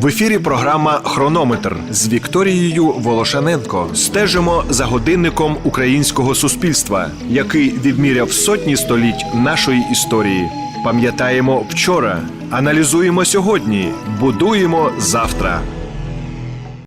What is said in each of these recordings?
В ефірі програма Хронометр з Вікторією Волошаненко. Стежимо за годинником українського суспільства, який відміряв сотні століть нашої історії. Пам'ятаємо вчора, аналізуємо сьогодні, будуємо завтра.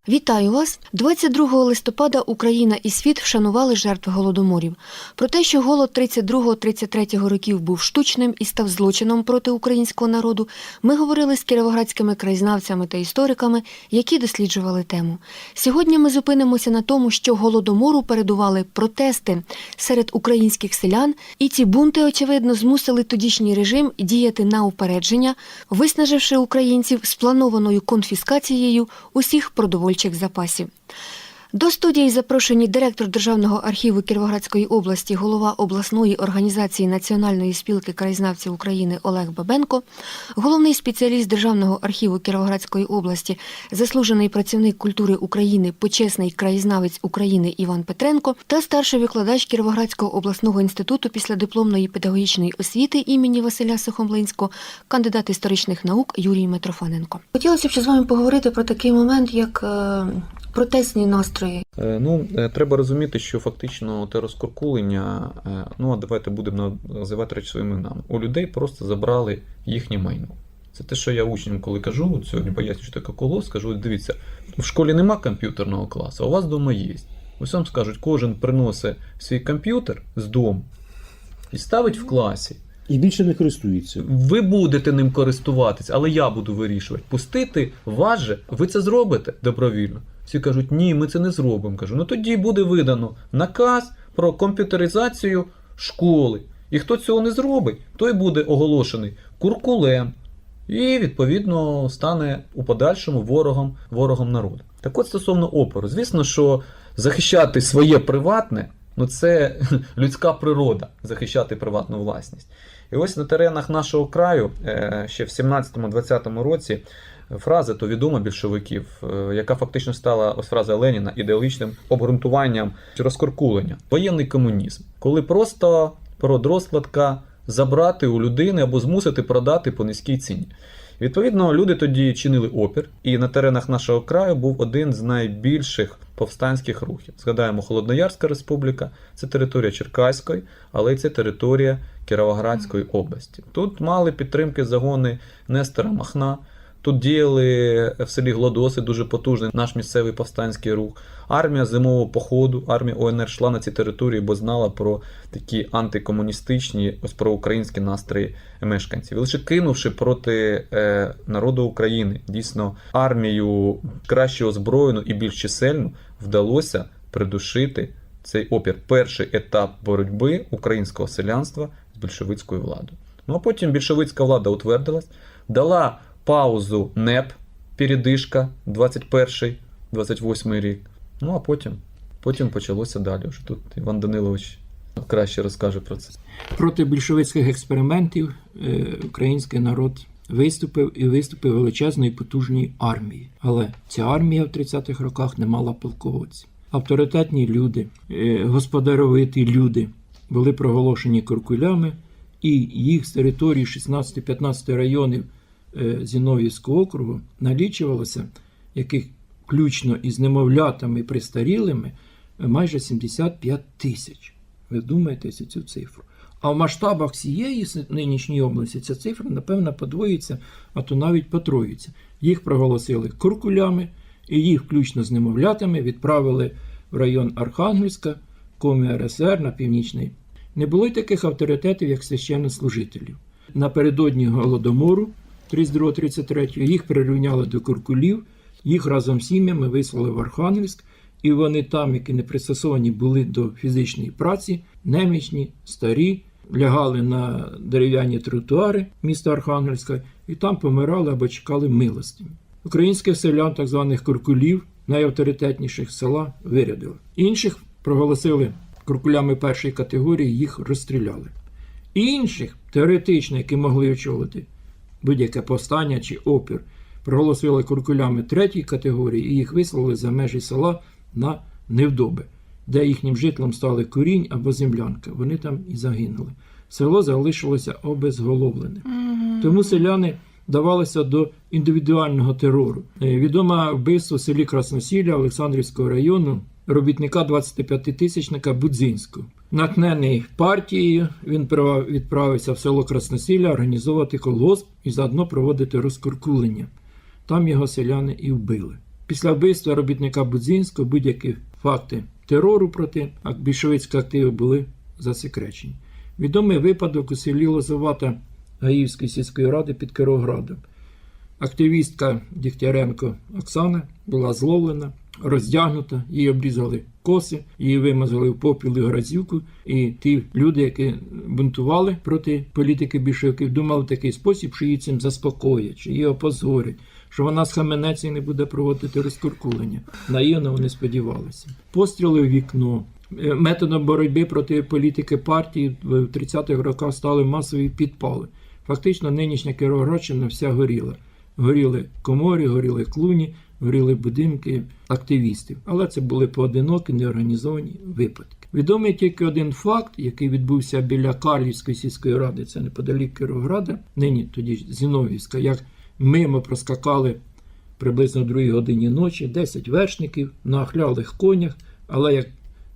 Вітаю вас! 22 листопада Україна і світ вшанували жертви голодоморів. Про те, що голод 32-33 років був штучним і став злочином проти українського народу, ми говорили з кіровоградськими краєзнавцями та істориками, які досліджували тему. Сьогодні ми зупинимося на тому, що голодомору передували протести серед українських селян, і ці бунти, очевидно, змусили тодішній режим діяти на упередження, виснаживши українців спланованою конфіскацією усіх продовольчих запасів. До студії запрошені директор Державного архіву Кіровоградської області, голова обласної організації Національної спілки краєзнавців України Олег Бабенко, головний спеціаліст Державного архіву Кіровоградської області, заслужений працівник культури України, почесний краєзнавець України Іван Петренко та старший викладач Кіровоградського обласного інституту післядипломної педагогічної освіти імені Василя Сухомлинського, кандидат історичних наук Юрій Митрофаненко. Хотілося б ще з вами поговорити про такий момент, як е, протестні настрої. Е, Ну, е, треба розуміти, що фактично те розкуркулення, е, ну а давайте будемо називати речі своїми іменами. У людей просто забрали їхнє майно. Це те, що я учням, коли кажу, от сьогодні поясню, що таке колос, кажу, дивіться, в школі нема комп'ютерного класу, а у вас вдома є. Ось вам скажуть, кожен приносить свій комп'ютер з дому і ставить в класі. І більше не користуються. Ви будете ним користуватись, але я буду вирішувати. Пустити вас же, ви це зробите добровільно. Всі кажуть, ні, ми це не зробимо. Кажу, ну тоді буде видано наказ про комп'ютеризацію школи. І хто цього не зробить, той буде оголошений куркулем. І, відповідно, стане у подальшому ворогом, ворогом народу. Так от стосовно опору, звісно, що захищати своє приватне, ну це людська природа, захищати приватну власність. І ось на теренах нашого краю е, ще в 17-20 році фраза то відома більшовиків, е, яка фактично стала ось фраза Леніна ідеологічним обґрунтуванням розкоркулення. Воєнний комунізм, коли просто продрозкладка забрати у людини або змусити продати по низькій ціні. Відповідно, люди тоді чинили опір, і на теренах нашого краю був один з найбільших повстанських рухів. Згадаємо, Холодноярська республіка, це територія Черкаської, але й це територія Кіровоградської області. Тут мали підтримки загони Нестора Махна. Тут діяли в селі Глодоси дуже потужний наш місцевий повстанський рух. Армія зимового походу, армія ОНР йшла на ці території, бо знала про такі антикомуністичні, ось про українські настрої мешканців. І лише кинувши проти е, народу України дійсно армію краще озброєну і більш чисельну, вдалося придушити цей опір. Перший етап боротьби українського селянства з більшовицькою владою. Ну а потім більшовицька влада утвердилась, дала паузу НЕП, передишка, 21-28 рік. Ну а потім, потім почалося далі. Вже тут Іван Данилович краще розкаже про це. Проти більшовицьких експериментів е, український народ виступив і виступив величезної потужної армії. Але ця армія в 30-х роках не мала полководців. Авторитетні люди, е, господаровиті люди були проголошені куркулями, і їх з території 16-15 районів Зіновівського округу налічувалося, яких включно із немовлятами і пристарілими, е, майже 75 тисяч. Ви вдумаєтеся цю цифру. А в масштабах всієї нинішньої області ця цифра, напевно, подвоїться, а то навіть потроїться. Їх проголосили куркулями, і їх, включно з немовлятами, відправили в район Архангельська, Комі РСР на північний. Не було й таких авторитетів, як священнослужителів. Напередодні голодомору 32-33 їх прирівняли до куркулів, їх разом з сім'ями вислали в Архангельськ, і вони там, які не пристосовані були до фізичної праці, немічні, старі, лягали на дерев'яні тротуари міста Архангельська і там помирали або чекали милості. Українських селян, так званих куркулів, найавторитетніших села, вирядили. Інших проголосили куркулями першої категорії, їх розстріляли. Інших, теоретично, які могли очолити будь-яке повстання чи опір, проголосили куркулями третьої категорії і їх вислали за межі села на невдоби, де їхнім житлом стали корінь або землянка. Вони там і загинули. село залишилося обезголовлене. Тому селяни давалися до індивідуального терору. Е, Відоме вбивство в селі Красносілля Олександрівського району робітника 25-тисячника Будзинського. Натхнений партією, він відправився в село Красносілля організовувати колгосп і заодно проводити розкуркулення. Там його селяни і вбили. Після вбивства робітника Будзінського будь-які факти терору проти більшовицького активу були засекречені. Відомий випадок у селі Лозовата Гаївської сільської ради під Кироградом. Активістка Дігтяренко Оксана була зловлена, роздягнута, їй обрізали коси, її вимазали в попіл і грязюку. І ті люди, які бунтували проти політики більшовиків, думали в такий спосіб, що її цим заспокоять, що її опозорять, що вона схаменеться і не буде проводити розкуркулення. Наївно вони сподівалися. Постріли в вікно. Е, Методом боротьби проти політики партії в 30-х роках стали масові підпали. Фактично, нинішня Кіровоградщина вся горіла. Горіли коморі, горіли клуні, горіли будинки активістів. Але це були поодинокі неорганізовані випадки. Відомий тільки один факт, який відбувся біля Карлівської сільської ради, це неподалік Кіровограда, нині тоді Зіновівська, як мимо проскакали приблизно о 2 годині ночі 10 вершників на охлялих конях, але як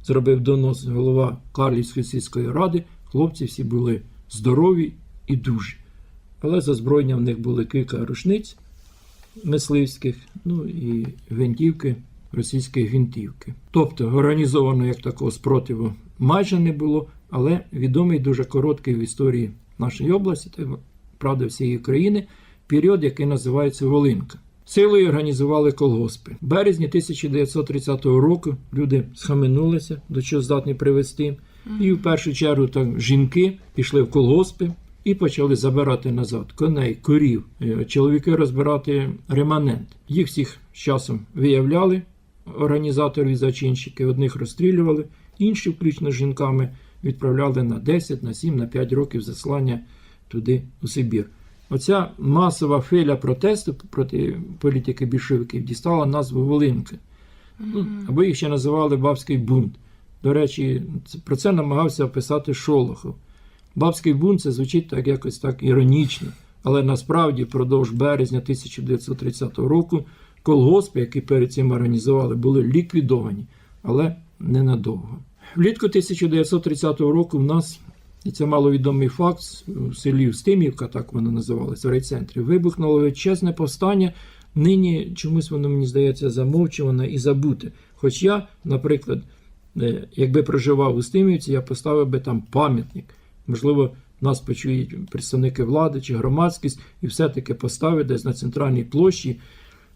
зробив донос голова Карлівської сільської ради, хлопці всі були здорові і дужі. Але за зброєння в них були кілька рушниць мисливських, ну і гвинтівки, російські гвинтівки. Тобто організовано як такого спротиву майже не було, але відомий дуже короткий в історії нашої області, та правда всієї країни, період, який називається Волинка. Силою організували колгоспи. В березні 1930 року люди схаменулися, до чого здатні привести. І в першу чергу так, жінки пішли в колгоспи і почали забирати назад коней, корів, Е, чоловіки розбирати реманент. Їх всіх з часом виявляли організатори і зачинщики, одних розстрілювали, інші, включно з жінками, відправляли на 10, на 7, на 5 років заслання туди, у Сибір. Оця масова хвиля протесту проти політики більшовиків дістала назву Волинки. Ну, або їх ще називали Бабський бунт. До речі, про це намагався описати Шолохов. Бабський бунт це звучить так якось так іронічно, але насправді впродовж березня 1930 року колгоспи, які перед цим організували, були ліквідовані, але ненадовго. Влітку 1930 року в нас, і це маловідомий факт, в селі Устимівка, так воно називалось, в райцентрі, вибухнуло величезне повстання. Нині чомусь воно, мені здається, замовчуване і забуте. Хоч я, наприклад, е, якби проживав у Стимівці, я поставив би там пам'ятник. Можливо, нас почують представники влади чи громадськість, і все-таки поставить десь на центральній площі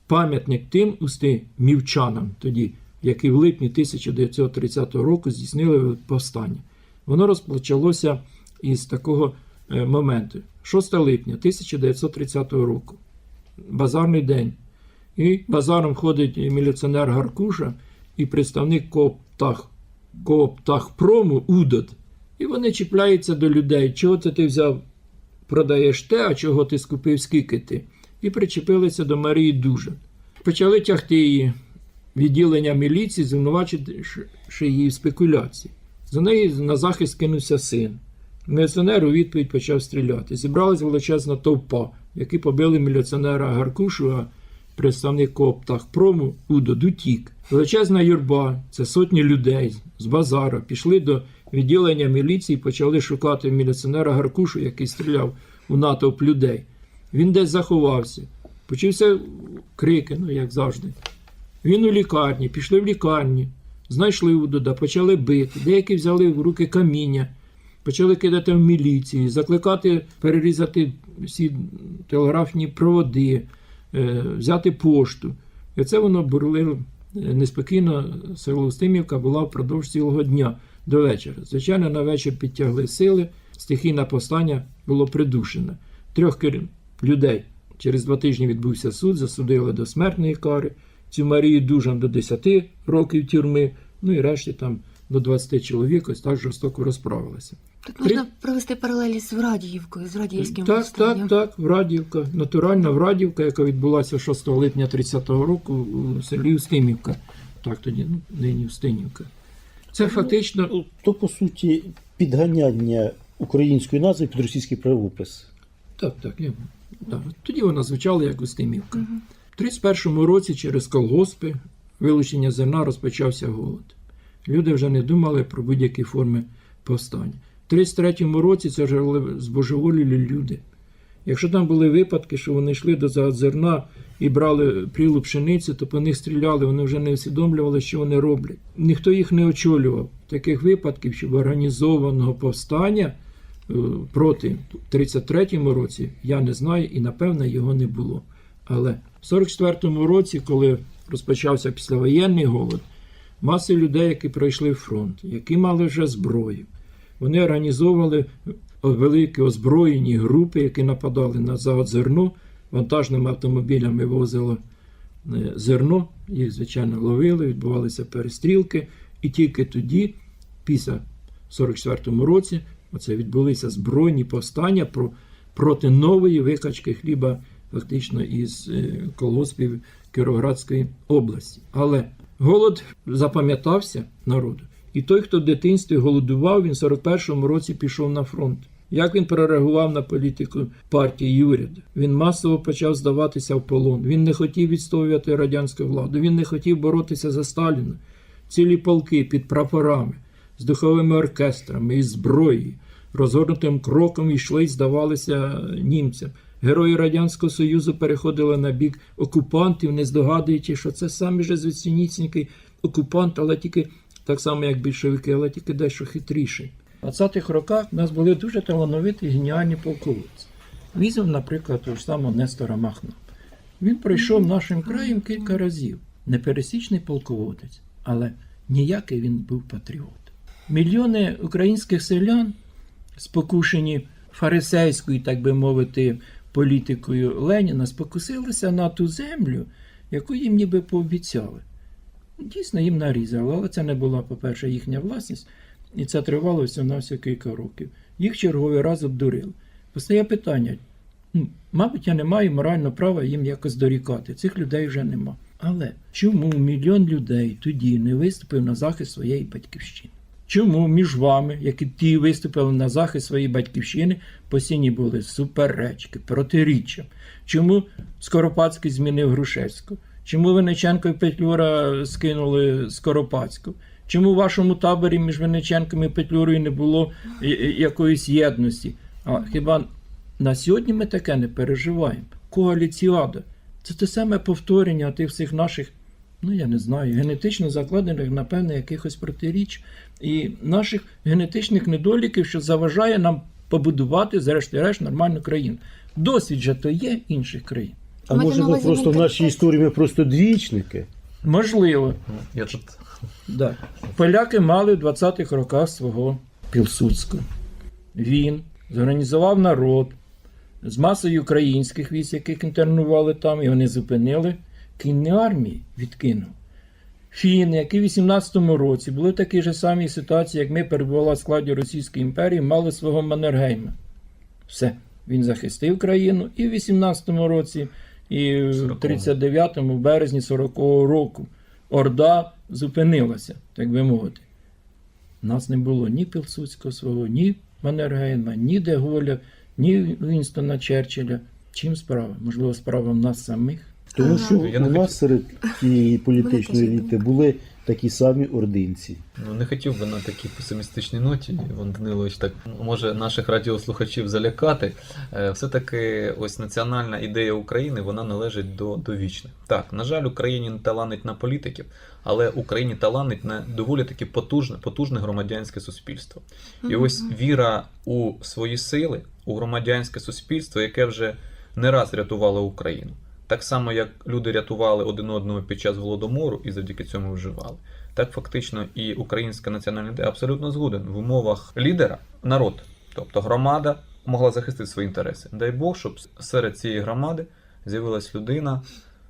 пам'ятник тим устимівчанам тоді, які в липні 1930 року здійснили повстання. Воно розпочалося із такого е, моменту. 6 липня 1930 року. Базарний день. І базаром ходить міліціонер Гаркуша і представник Коптах, Коптахпрому Удот. І вони чіпляються до людей. Чого це ти взяв, продаєш те, а чого ти скупив, скільки ти? І причепилися до Марії Дужин. Почали тягти її відділення міліції, звинувачивши її в спекуляції. За неї на захист кинувся син. Міліціонер у відповідь почав стріляти. Зібралась величезна товпа, які побили міліціонера Гаркушу, а представник Коптахпрому Удод утік. Величезна юрба, це сотні людей з базара, пішли до відділення міліції почали шукати міліціонера Гаркушу, який стріляв у натовп людей. Він десь заховався. Почався крики, ну як завжди. Він у лікарні, пішли в лікарні, знайшли Удода, почали бити. Деякі взяли в руки каміння, почали кидати в міліцію, закликати перерізати всі телеграфні проводи, взяти пошту. І це воно бурлило е, неспокійно. Село Устимівка була впродовж цілого дня до вечора. Звичайно, на вечір підтягли сили, стихійне повстання було придушене. Трьох людей через два тижні відбувся суд, засудили до смертної кари. Цю Марію Дужан до 10 років тюрми, ну і решті там до 20 чоловік ось так жорстоко розправилися. Тут можна провести паралелі з Врадіївкою, з Радіївським Так, повстанням. так, так, Врадівка, натуральна Врадівка, яка відбулася 6 липня 30-го року у селі Устимівка. Так тоді, ну, нині Устинівка. Це фактично Ну, То, по суті, підганяння української назви під російський правопис. Так, так. Я, да. Тоді вона звучала як Устимівка. В 31-му році через колгоспи вилучення зерна розпочався голод. Люди вже не думали про будь-які форми повстання. В 33-му році це були збожеволілі люди. Якщо там були випадки, що вони йшли до зерна і брали прилу пшениці, то по них стріляли, вони вже не усвідомлювали, що вони роблять. Ніхто їх не очолював. Таких випадків, щоб організованого повстання е, проти в 33-му році я не знаю і напевне його не було. Але в 44-му році, коли розпочався післявоєнний голод, маси людей, які пройшли фронт, які мали вже зброю, вони організовували великі озброєні групи, які нападали на за зерно, вантажними автомобілями возило е, зерно, їх, звичайно, ловили, відбувалися перестрілки, і тільки тоді, після 44-му році, оце відбулися збройні повстання про, проти нової викачки хліба, фактично із е, колгоспів Кіровоградської області. Але голод запам'ятався народу. І той, хто в дитинстві голодував, він в 41-му році пішов на фронт. Як він прореагував на політику партії і уряду? Він масово почав здаватися в полон. Він не хотів відстоювати радянську владу. Він не хотів боротися за Сталіна. Цілі полки під прапорами, з духовими оркестрами і зброєю, розгорнутим кроком йшли й здавалися німцям. Герої Радянського Союзу переходили на бік окупантів, не здогадуючи, що це самі ж звідсінісінький окупант, але тільки так само, як більшовики, але тільки дещо хитріший. В 20-х роках у нас були дуже талановиті геніальні полководці. Візьмемо, наприклад, того ж самого Нестора Махна. Він пройшов нашим краєм кілька разів. Непересічний полководець, але ніякий він був патріот. Мільйони українських селян, спокушені фарисейською, так би мовити, політикою Леніна, спокусилися на ту землю, яку їм ніби пообіцяли. Дійсно, їм нарізали, але це не була, по-перше, їхня власність, і це тривало всього на всього кілька років. Їх черговий раз обдурили. Постає питання: мабуть, я не маю морального права їм якось дорікати. Цих людей вже нема. Але чому мільйон людей тоді не виступив на захист своєї батьківщини? Чому між вами, які ті виступили на захист своєї батьківщини, постійні були суперечки, протиріччя? Чому Скоропадський змінив Грушевську? Чому Винниченко і Петлюра скинули Скоропадську? Чому в вашому таборі між Винниченком і Петлюрою не було якоїсь єдності? А хіба на сьогодні ми таке не переживаємо? Коаліціада. Це те саме повторення тих всіх наших, ну я не знаю, генетично закладених, напевне, якихось протиріч і наших генетичних недоліків, що заважає нам побудувати, зрешті-решт, нормальну країну. Досвід же то є інших країн. А Маєте може ми просто в нашій історії ми просто двічники? Можливо, Я тут Да. Поляки мали в 20-х роках свого Пілсудського. Він зорганізував народ з масою українських військ, яких інтернували там, і вони зупинили кінні армії, відкинув. Фіни, які в 18-му році були в такій же самій ситуації, як ми перебували в складі Російської імперії, мали свого Маннергейма. Все. Він захистив країну і в 18-му році, і в 39-му, в березні 40-го року. Орда зупинилася, так би мовити. У нас не було ні Пілсудського свого, ні Маннергейма, ні Деголя, ні Вінстона Черчилля. Чим справа? Можливо, справа в нас самих. Тому що Я не у нас серед тієї політичної еліти були такі самі ординці. Ну, не хотів би на такій песимістичній ноті, Іван Данилович, так може наших радіослухачів залякати. Е, Все-таки ось національна ідея України вона належить до, до вічних. Так, на жаль, Україні не таланить на політиків, але Україні таланить на доволі таки потужне, потужне громадянське суспільство. І ось віра у свої сили, у громадянське суспільство, яке вже не раз рятувало Україну. Так само, як люди рятували один одного під час голодомору і завдяки цьому вживали. Так фактично і українська національна ідея абсолютно згоден в умовах лідера народ, тобто громада могла захистити свої інтереси. Дай Бог, щоб серед цієї громади з'явилась людина,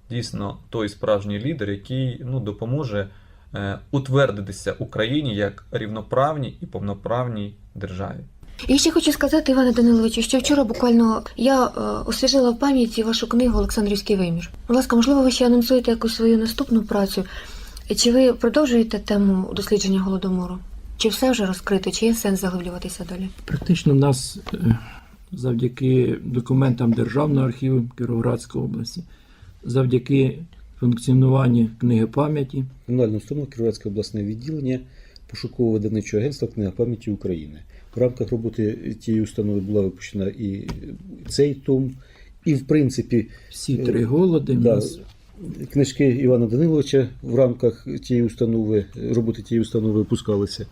дійсно той справжній лідер, який ну, допоможе е, утвердитися Україні як рівноправній і повноправній державі. І ще хочу сказати, Іване Даниловичу, що вчора буквально я е, освіжила в пам'яті вашу книгу Олександрівський вимір. Будь ласка, можливо, ви ще анонсуєте якусь свою наступну працю? Чи ви продовжуєте тему дослідження голодомору? Чи все вже розкрито, чи є сенс заглиблюватися далі? Практично в нас е, завдяки документам Державного архіву Кіровоградської області, завдяки функціонуванню книги пам'яті, Комунальна установа Кіровоградське обласне відділення пошуково-видавничого агентства Книга пам'яті України. В рамках роботи тієї установи була випущена і цей том, і в принципі всі три голоди. Да, книжки Івана Даниловича в рамках тієї установи, роботи тієї установи випускалися.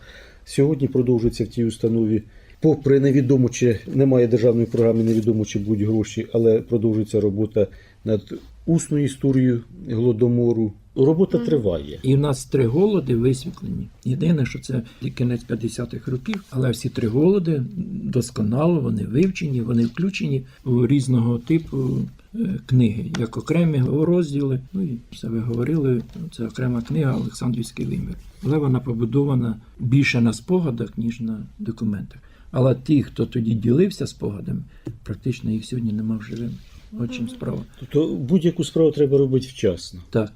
Сьогодні продовжується в тій установі. Попри невідомо, чи немає державної програми, невідомо чи будуть гроші, але продовжується робота над усною історією голодомору. Робота триває. І в нас три голоди висвітлені. Єдине, що це кінець 50-х років, але всі три голоди досконало, вони вивчені, вони включені у різного типу е, книги, як окремі розділи. Ну і все ви говорили. Це окрема книга Олександрівський вимір. Але вона побудована більше на спогадах, ніж на документах. Але ті, хто тоді ділився спогадами, практично їх сьогодні нема в живими. От чим справа. Тобто будь-яку справу треба робити вчасно. Так.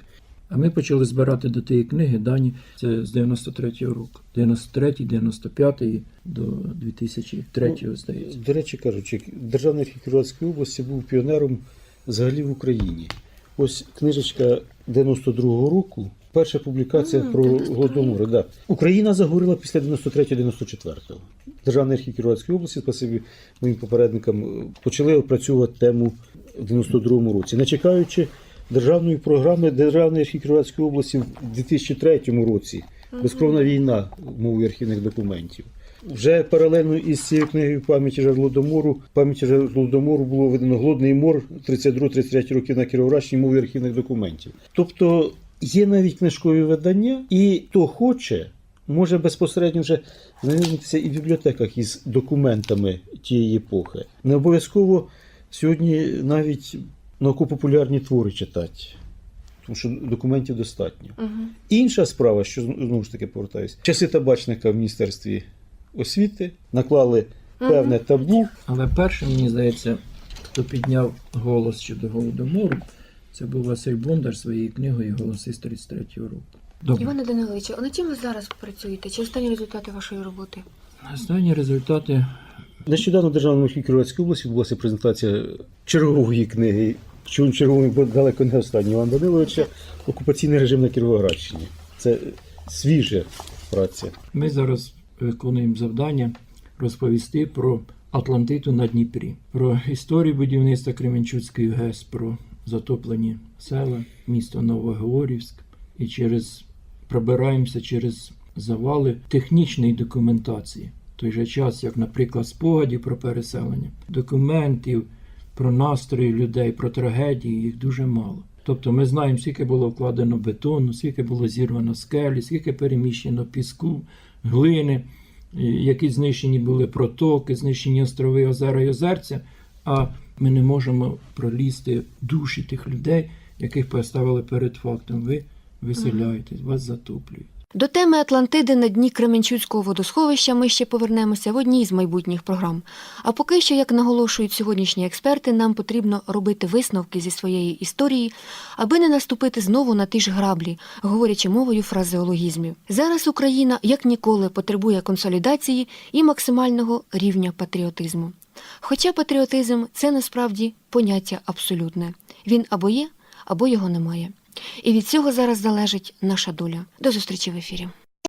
А ми почали збирати до тієї книги дані це з 93-го року. 93-й, 95-й до 2003-го, здається. До речі кажучи, Державний архів Кіровоградської області був піонером взагалі в Україні. Ось книжечка 92-го року, перша публікація М, про 92-й Голодомор. Да. Україна загоріла після 93-94-го. Державний архів Кіровоградської області, спасибі моїм попередникам, е, почали опрацьовувати тему в 92-му році. Не чекаючи державної програми, Державний архів Кіровоградської області в 2003 році безкровна війна мовою архівних документів. Вже паралельно із цією книгою пам'яті Голодомору, пам'яті Голодомору було видано Голодний мор 32-33 роки на Кіровоградщині мовою архівних документів. Тобто є навіть книжкові видання, і хто хоче, може безпосередньо вже знайомитися і в бібліотеках із документами тієї епохи. Не обов'язково сьогодні навіть науково-популярні твори читати, тому що документів достатньо. Угу. Інша справа, що знову ж таки повертаюся, часи табачника в міністерстві освіти наклали певне табу. Але першим, мені здається, хто підняв голос щодо голодомору, це був Василь Бондар своєю книгою Голоси з 33-го року. Добре. Іване Даниловичу, а над чим ви зараз працюєте? Чи останні результати вашої роботи? Останні результати Нещодавно в Державному архіві Кіровоградської області відбулася презентація чергової книги, чому чергової, бо далеко не останній Івана Даниловича Окупаційний режим на Кіровоградщині. Це свіжа праця. Ми зараз виконуємо завдання розповісти про Атлантиту на Дніпрі, про історію будівництва Кременчуцької ГЕС, про затоплені села, місто Новогеоргівськ і через пробираємося через завали технічної документації. В той же час, як, наприклад, спогадів про переселення, документів про настрої людей, про трагедії, їх дуже мало. Тобто ми знаємо, скільки було вкладено бетону, скільки було зірвано скелі, скільки переміщено піску, глини, які знищені були протоки, знищені острови, озера і озерця. А ми не можемо пролізти душі тих людей, яких поставили перед фактом. Ви виселяєтесь, вас затоплюють. До теми Атлантиди на дні Кременчуцького водосховища ми ще повернемося в одній з майбутніх програм. А поки що, як наголошують сьогоднішні експерти, нам потрібно робити висновки зі своєї історії, аби не наступити знову на ті ж граблі, говорячи мовою фразеологізмів. Зараз Україна як ніколи потребує консолідації і максимального рівня патріотизму. Хоча патріотизм це насправді поняття абсолютне. Він або є, або його немає. І від цього зараз залежить наша доля. До зустрічі в ефірі.